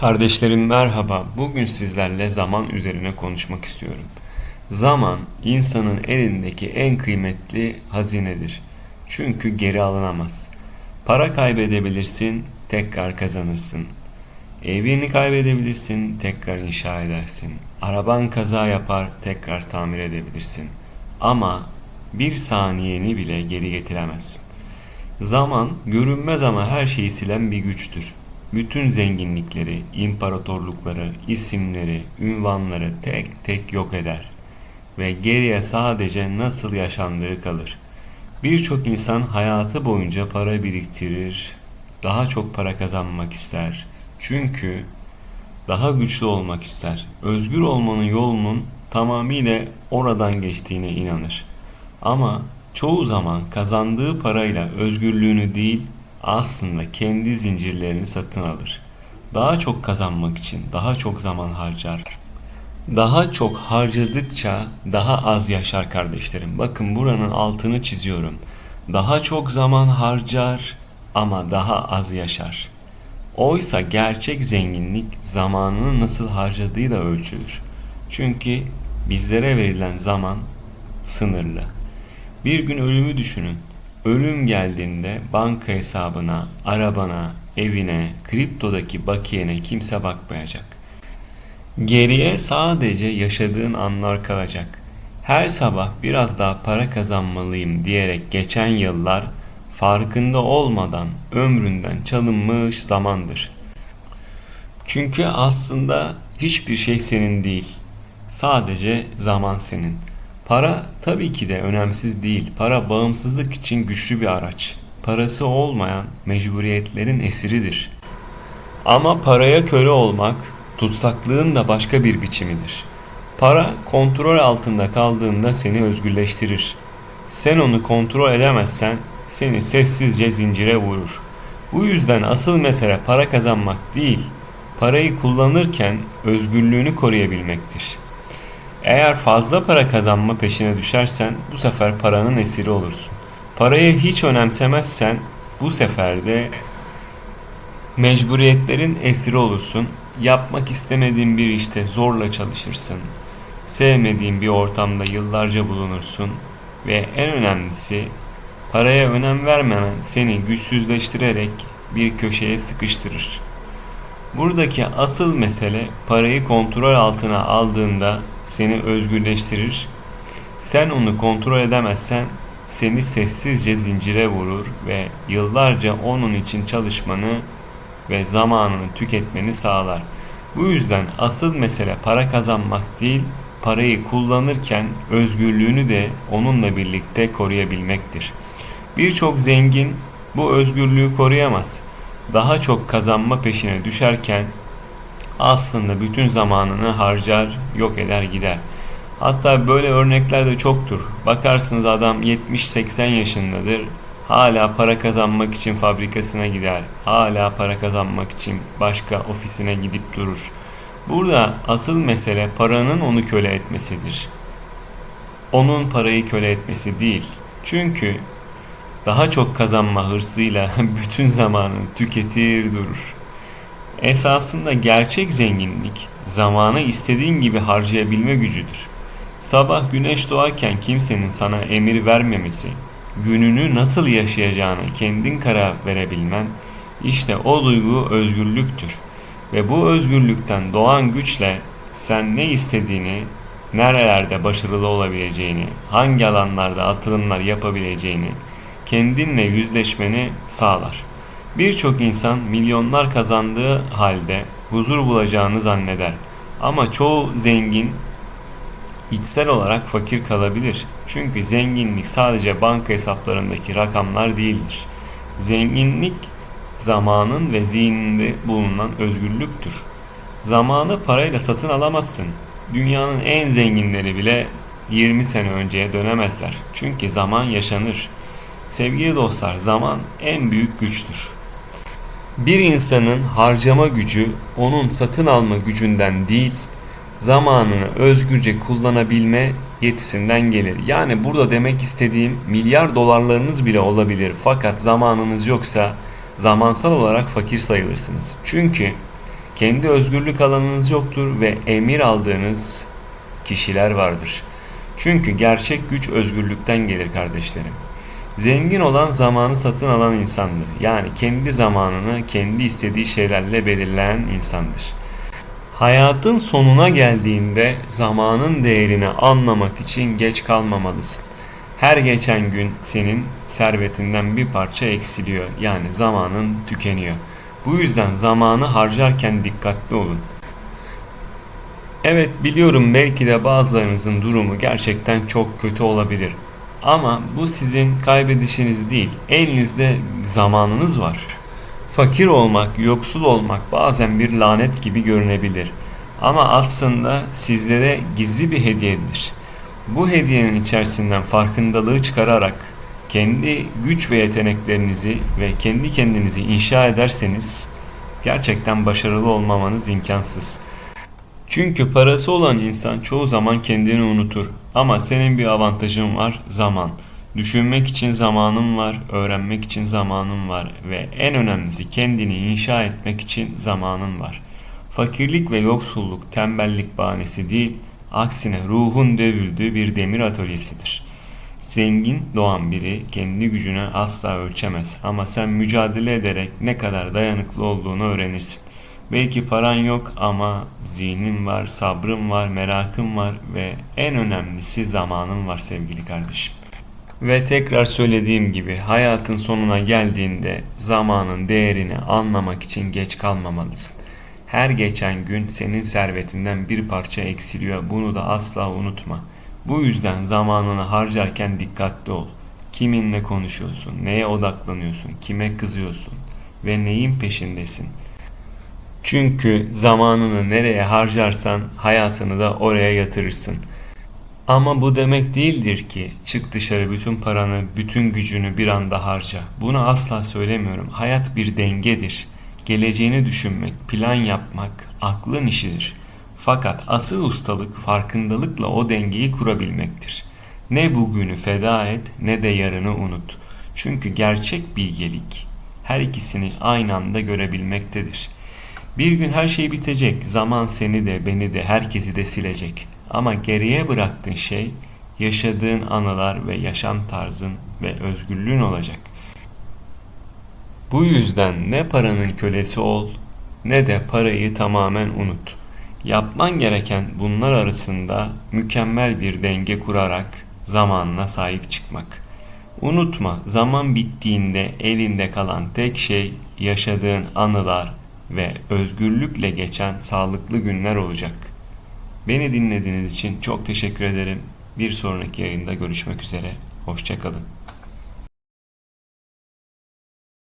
Kardeşlerim merhaba. Bugün sizlerle zaman üzerine konuşmak istiyorum. Zaman insanın elindeki en kıymetli hazinedir. Çünkü geri alınamaz. Para kaybedebilirsin, tekrar kazanırsın. Evini kaybedebilirsin, tekrar inşa edersin. Araban kaza yapar, tekrar tamir edebilirsin. Ama bir saniyeni bile geri getiremezsin. Zaman görünmez ama her şeyi silen bir güçtür. Bütün zenginlikleri, imparatorlukları, isimleri, ünvanları tek tek yok eder ve geriye sadece nasıl yaşandığı kalır. Birçok insan hayatı boyunca para biriktirir, daha çok para kazanmak ister. Çünkü daha güçlü olmak ister. Özgür olmanın yolunun tamamıyla oradan geçtiğine inanır. Ama çoğu zaman kazandığı parayla özgürlüğünü değil, aslında kendi zincirlerini satın alır. Daha çok kazanmak için daha çok zaman harcar. Daha çok harcadıkça daha az yaşar kardeşlerim. Bakın buranın altını çiziyorum. Daha çok zaman harcar ama daha az yaşar. Oysa gerçek zenginlik zamanını nasıl harcadığıyla ölçülür. Çünkü bizlere verilen zaman sınırlı. Bir gün ölümü düşünün. Ölüm geldiğinde banka hesabına, arabana, evine, kriptodaki bakiyene kimse bakmayacak. Geriye sadece yaşadığın anlar kalacak. Her sabah biraz daha para kazanmalıyım diyerek geçen yıllar farkında olmadan ömründen çalınmış zamandır. Çünkü aslında hiçbir şey senin değil. Sadece zaman senin. Para tabii ki de önemsiz değil. Para bağımsızlık için güçlü bir araç. Parası olmayan mecburiyetlerin esiridir. Ama paraya köle olmak tutsaklığın da başka bir biçimidir. Para kontrol altında kaldığında seni özgürleştirir. Sen onu kontrol edemezsen seni sessizce zincire vurur. Bu yüzden asıl mesele para kazanmak değil, parayı kullanırken özgürlüğünü koruyabilmektir. Eğer fazla para kazanma peşine düşersen bu sefer paranın esiri olursun. Parayı hiç önemsemezsen bu sefer de mecburiyetlerin esiri olursun. Yapmak istemediğin bir işte zorla çalışırsın. Sevmediğin bir ortamda yıllarca bulunursun ve en önemlisi paraya önem vermemen seni güçsüzleştirerek bir köşeye sıkıştırır. Buradaki asıl mesele parayı kontrol altına aldığında seni özgürleştirir. Sen onu kontrol edemezsen seni sessizce zincire vurur ve yıllarca onun için çalışmanı ve zamanını tüketmeni sağlar. Bu yüzden asıl mesele para kazanmak değil, parayı kullanırken özgürlüğünü de onunla birlikte koruyabilmektir. Birçok zengin bu özgürlüğü koruyamaz. Daha çok kazanma peşine düşerken aslında bütün zamanını harcar, yok eder gider. Hatta böyle örnekler de çoktur. Bakarsınız adam 70-80 yaşındadır. Hala para kazanmak için fabrikasına gider. Hala para kazanmak için başka ofisine gidip durur. Burada asıl mesele paranın onu köle etmesidir. Onun parayı köle etmesi değil. Çünkü daha çok kazanma hırsıyla bütün zamanı tüketir durur. Esasında gerçek zenginlik zamanı istediğin gibi harcayabilme gücüdür. Sabah güneş doğarken kimsenin sana emir vermemesi, gününü nasıl yaşayacağını kendin karar verebilmen, işte o duygu özgürlüktür. Ve bu özgürlükten doğan güçle sen ne istediğini, nerelerde başarılı olabileceğini, hangi alanlarda atılımlar yapabileceğini, kendinle yüzleşmeni sağlar. Birçok insan milyonlar kazandığı halde huzur bulacağını zanneder. Ama çoğu zengin içsel olarak fakir kalabilir. Çünkü zenginlik sadece banka hesaplarındaki rakamlar değildir. Zenginlik zamanın ve zihninde bulunan özgürlüktür. Zamanı parayla satın alamazsın. Dünyanın en zenginleri bile 20 sene önceye dönemezler. Çünkü zaman yaşanır. Sevgili dostlar, zaman en büyük güçtür. Bir insanın harcama gücü onun satın alma gücünden değil, zamanını özgürce kullanabilme yetisinden gelir. Yani burada demek istediğim milyar dolarlarınız bile olabilir fakat zamanınız yoksa zamansal olarak fakir sayılırsınız. Çünkü Kendi özgürlük alanınız yoktur ve emir aldığınız kişiler vardır. Çünkü gerçek güç özgürlükten gelir kardeşlerim. Zengin olan zamanı satın alan insandır. Yani kendi zamanını kendi istediği şeylerle belirleyen insandır. Hayatın sonuna geldiğinde zamanın değerini anlamak için geç kalmamalısın. Her geçen gün senin servetinden bir parça eksiliyor. Yani zamanın tükeniyor. Bu yüzden zamanı harcarken dikkatli olun. Evet biliyorum belki de bazılarınızın durumu gerçekten çok kötü olabilir. Ama bu sizin kaybedişiniz değil. Elinizde zamanınız var. Fakir olmak, yoksul olmak bazen bir lanet gibi görünebilir. Ama aslında sizlere gizli bir hediyedir. Bu hediyenin içerisinden farkındalığı çıkararak kendi güç ve yeteneklerinizi ve kendi kendinizi inşa ederseniz gerçekten başarılı olmamanız imkansız. Çünkü parası olan insan çoğu zaman kendini unutur. Ama senin bir avantajın var, zaman. Düşünmek için zamanın var, öğrenmek için zamanın var ve en önemlisi kendini inşa etmek için zamanın var. Fakirlik ve yoksulluk tembellik bahanesi değil, aksine ruhun dövüldüğü bir demir atölyesidir. Zengin doğan biri kendi gücünü asla ölçemez ama sen mücadele ederek ne kadar dayanıklı olduğunu öğrenirsin. Belki paran yok ama zihnin var, sabrın var, merakın var ve en önemlisi zamanın var sevgili kardeşim. Ve tekrar söylediğim gibi hayatın sonuna geldiğinde zamanın değerini anlamak için geç kalmamalısın. Her geçen gün senin servetinden bir parça eksiliyor. Bunu da asla unutma. Bu yüzden zamanını harcarken dikkatli ol. Kiminle konuşuyorsun, neye odaklanıyorsun, kime kızıyorsun ve neyin peşindesin? Çünkü zamanını nereye harcarsan hayatını da oraya yatırırsın. Ama bu demek değildir ki çık dışarı bütün paranı, bütün gücünü bir anda harca. Bunu asla söylemiyorum. Hayat bir dengedir. Geleceğini düşünmek, plan yapmak aklın işidir. Fakat asıl ustalık farkındalıkla o dengeyi kurabilmektir. Ne bugünü feda et ne de yarını unut. Çünkü gerçek bilgelik her ikisini aynı anda görebilmektedir. Bir gün her şey bitecek. Zaman seni de beni de herkesi de silecek. Ama geriye bıraktığın şey yaşadığın anılar ve yaşam tarzın ve özgürlüğün olacak. Bu yüzden ne paranın kölesi ol ne de parayı tamamen unut. Yapman gereken bunlar arasında mükemmel bir denge kurarak zamanına sahip çıkmak. Unutma zaman bittiğinde elinde kalan tek şey yaşadığın anılar ve özgürlükle geçen sağlıklı günler olacak. Beni dinlediğiniz için çok teşekkür ederim. Bir sonraki yayında görüşmek üzere. Hoşçakalın.